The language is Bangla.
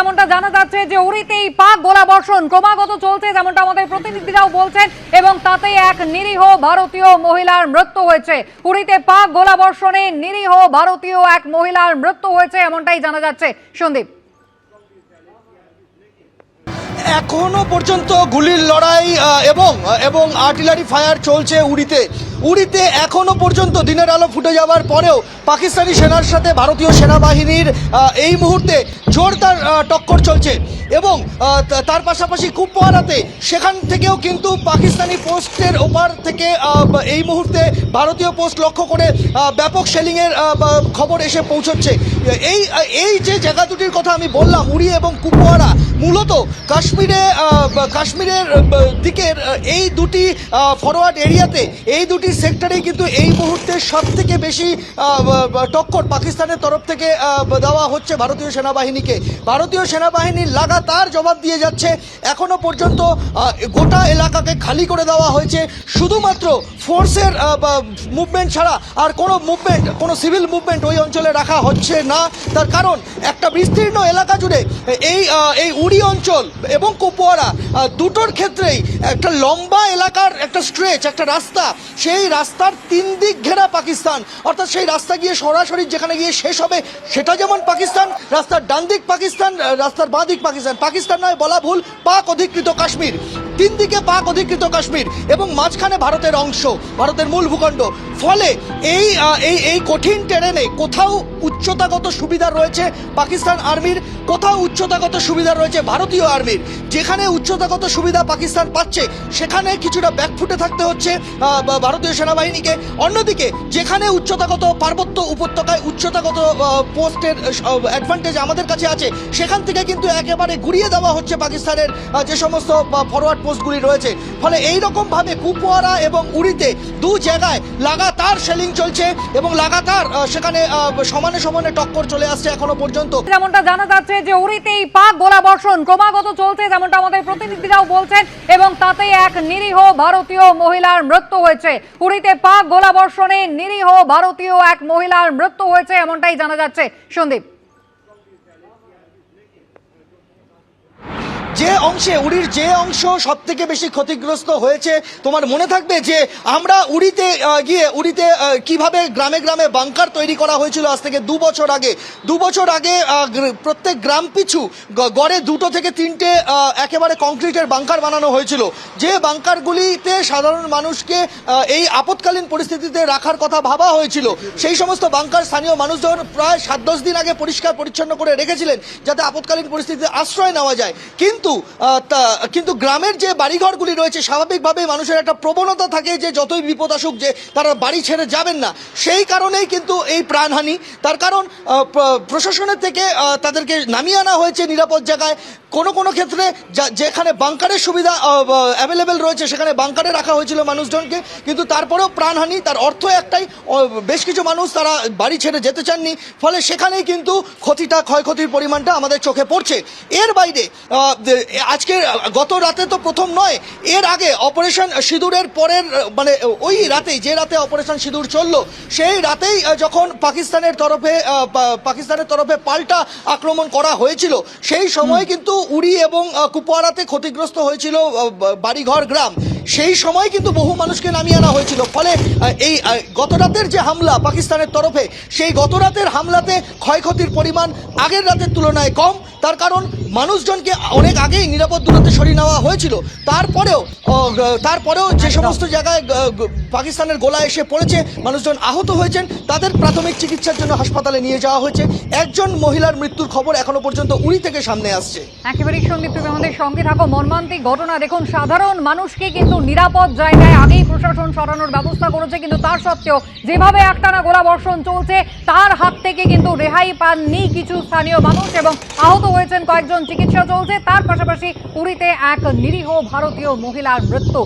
যেমনটা জানা যাচ্ছে যে উড়িতেই পাক গোলা বর্ষণ ক্রমাগত চলছে, যেমনটা আমাদের প্রতিনিধিরাও বলছেন, এবং তাতেই এক নিরীহ ভারতীয় মহিলার মৃত্যু হয়েছে। উড়িতে পাক গোলা বর্ষণে নিরীহ ভারতীয় এক মহিলার মৃত্যু হয়েছে, এমনটাই জানা যাচ্ছে। সন্দীপ। এখনও পর্যন্ত গুলির লড়াই এবং এবং আর্টিলারি ফায়ার চলছে উড়িতে। উড়িতে এখনও পর্যন্ত দিনের আলো ফুটে যাওয়ার পরেও পাকিস্তানি সেনার সাথে ভারতীয় সেনাবাহিনীর এই মুহূর্তে জোরদার টক্কর চলছে। এবং তার পাশাপাশি কুপওয়ারাতে সেখান থেকেও কিন্তু পাকিস্তানি পোস্টের ওপার থেকে এই মুহূর্তে ভারতীয় পোস্ট লক্ষ্য করে ব্যাপক সেলিংয়ের খবর এসে পৌঁছচ্ছে। এই এই যে জায়গা দুটির কথা আমি বললাম উড়ি এবং কুপওয়ারা, মূলত কাশ্মীরে কাশ্মীরের দিকের এই দুটি ফরওয়ার্ড এরিয়াতে, এই দুটি সেক্টরেই কিন্তু এই মুহূর্তে সব থেকে বেশি টক্কর পাকিস্তানের তরফ থেকে দেওয়া হচ্ছে ভারতীয় সেনাবাহিনীকে। ভারতীয় সেনাবাহিনীর লাগাতার জবাব দিয়ে যাচ্ছে। এখনও পর্যন্ত গোটা এলাকাকে খালি করে দেওয়া হয়েছে। শুধুমাত্র ফোর্সের মুভমেন্ট ছাড়া আর কোনো মুভমেন্ট কোনো সিভিল মুভমেন্ট ওই অঞ্চলে রাখা হচ্ছে না। তার কারণ একটা বিস্তীর্ণ এলাকা জুড়ে এই এই উড়ি অঞ্চল এবং কুপওয়ারা আহ, দুটোর ক্ষেত্রেই একটা লম্বা এলাকার একটা স্ট্রেচ একটা রাস্তা। সেই রাস্তার তিন দিক ঘেরা পাকিস্তান। অর্থাৎ সেই রাস্তা গিয়ে সরাসরি যেখানে গিয়ে শেষ হবে সেটা যেমন পাকিস্তান রাস্তার ডান দিক পাকিস্তান রাস্তার বাঁ দিক পাকিস্তান। পাকিস্তান নয়, বলা ভুল, পাক অধিকৃত কাশ্মীর। তিন দিকে পাক অধিকৃত কাশ্মীর এবং মাঝখানে ভারতের অংশ, ভারতের মূল ভূখণ্ড। ফলে এই এই এই কঠিন টেরেনে কোথাও উচ্চতাগত সুবিধা রয়েছে পাকিস্তান আর্মির, কোথাও উচ্চতাগত সুবিধা রয়েছে ভারতীয় আর্মির। যেখানে উচ্চতাগত সুবিধা পাকিস্তান পাচ্ছে, সেখানে কিছুটা ব্যাকফুটে থাকতে হচ্ছে ভারতীয় সেনাবাহিনীকে। অন্যদিকে, যেখানে উচ্চতাগত পার্বত্য উপত্যকায় উচ্চতাগত পোস্টের অ্যাডভান্টেজ আমাদের কাছে আছে, সেখান থেকে কিন্তু একেবারে গুড়িয়ে দেওয়া হচ্ছে পাকিস্তানের যে সমস্ত ফরওয়ার্ড পোস্টগুলি রয়েছে। ফলে এই রকম ভাবে কুপওয়ারা এবং উড়িতে দু জায়গায় লাগাতার সেলিং চলছে এবং লাগাতার সেখানে সমানে সমানে টক্কর চলে আসছে এখনও পর্যন্ত। যেমনটা জানা যাচ্ছে যে উড়িতেই পাক গোলা বর্ষণ ক্রমাগত চলছে, যেমনটা আমাদের প্রতিনিধিরাও বলছেন, এবং তাতেই এক নিরীহ ভারতীয় মহিলার মৃত্যু হয়েছে। উড়িতে পাক গোলা বর্ষণে নিরীহ ভারতীয় এক মহিলার মৃত্যু হয়েছে, এমনটাই জানা যাচ্ছে। সন্দীপ। যে অংশে, উড়ির যে অংশ সব থেকে বেশি ক্ষতিগ্রস্ত হয়েছে, তোমার মনে থাকবে যে আমরা উড়িতে গিয়ে উড়িতে কীভাবে গ্রামে গ্রামে বাংকার তৈরি করা হয়েছিল আজ থেকে দু বছর আগে? দু বছর আগে প্রত্যেক গ্রাম পিছু গড়ে দুটো থেকে তিনটে একেবারে কংক্রিটের বাংকার বানানো হয়েছিল। যে বাংকারগুলিতে সাধারণ মানুষকে এই আপৎকালীন পরিস্থিতিতে রাখার কথা ভাবা হয়েছিল। সেই সমস্ত বাংকার স্থানীয় মানুষজন প্রায় সাত দশ দিন আগে পরিষ্কার পরিচ্ছন্ন করে রেখেছিলেন, যাতে আপৎকালীন পরিস্থিতিতে আশ্রয় নেওয়া যায়। কিন্তু আহ, তা- কিন্তু গ্রামের যে বাড়িঘরগুলি রয়েছে স্বাভাবিকভাবেই মানুষের একটা প্রবণতা থাকে যে যতই বিপদ আসুক যে তারা বাড়ি ছেড়ে যাবেন না। সেই কারণেই কিন্তু এই প্রাণহানি। তার কারণ প্রশাসনের থেকে তাদেরকে নামিয়ে আনা হয়েছে নিরাপদ জায়গায়। কোনো কোনো ক্ষেত্রে যেখানে বাংকারের সুবিধা অ্যাভেলেবেল রয়েছে সেখানে বাংকারে রাখা হয়েছিল মানুষজনকে। কিন্তু তারপরেও প্রাণহানি তার অর্থ একটাই বেশ কিছু মানুষ তারা বাড়ি ছেড়ে যেতে চাননি। ফলে সেখানেই কিন্তু ক্ষতিটা ক্ষয়ক্ষতির পরিমাণটা আমাদের চোখে পড়ছে। এর বাইরে আজকে গত রাতে তো প্রথম নয় এর আগে অপারেশন সিঁদুরের পরের মানে ওই রাতেই যে রাতে অপারেশন সিঁদুর চলল সেই রাতেই যখন পাকিস্তানের তরফে পাকিস্তানের তরফে পাল্টা আক্রমণ করা হয়েছিল সেই সময় কিন্তু উড়ি এবং কুপওয়ারাতে ক্ষতিগ্রস্ত হয়েছিল বাড়িঘর গ্রাম। সেই সময় কিন্তু বহু মানুষকে নামিয়ে আনা হয়েছিল। ফলে এই আহ, গত রাতের যে হামলা পাকিস্তানের তরফে সেই গত রাতের হামলাতে ক্ষয়ক্ষতির পরিমাণ আগের রাতের তুলনায় কম। তার কারণ মানুষজনকে অনেক আগেই নিরাপদ দূরত্বে সরিয়ে নেওয়া হয়েছিল। তারপরেও তারপরেও যে সমস্ত জায়গায় পাকিস্তানের গোলা এসে পড়েছে মানুষজন আহত হয়েছেন তাদের প্রাথমিক চিকিৎসার জন্য হাসপাতালে নিয়ে যাওয়া হয়েছে। একজন মহিলার মৃত্যুর খবর এখনও পর্যন্ত উড়ি থেকে সামনে আসছে। একেবারেই সন্দীপ তুমি আমাদের সঙ্গে থাকো মর্মান্তিক ঘটনা। দেখুন সাধারণ মানুষকে কিন্তু নিরাপদ জায়গায় আগেই প্রশাসন সরানোর ব্যবস্থা করেছে, কিন্তু তার সত্ত্বেও যেভাবে একটানা গোলা বর্ষণ চলছে, তার হাত থেকে কিন্তু রেহাই পাননি কিছু স্থানীয় মানুষ এবং আহত হয়েছেন কয়েকজন চিকিৎসা চলছে। তার পাশাপাশি পুরীতে এক নিরীহ ভারতীয় মহিলার মৃত্যু।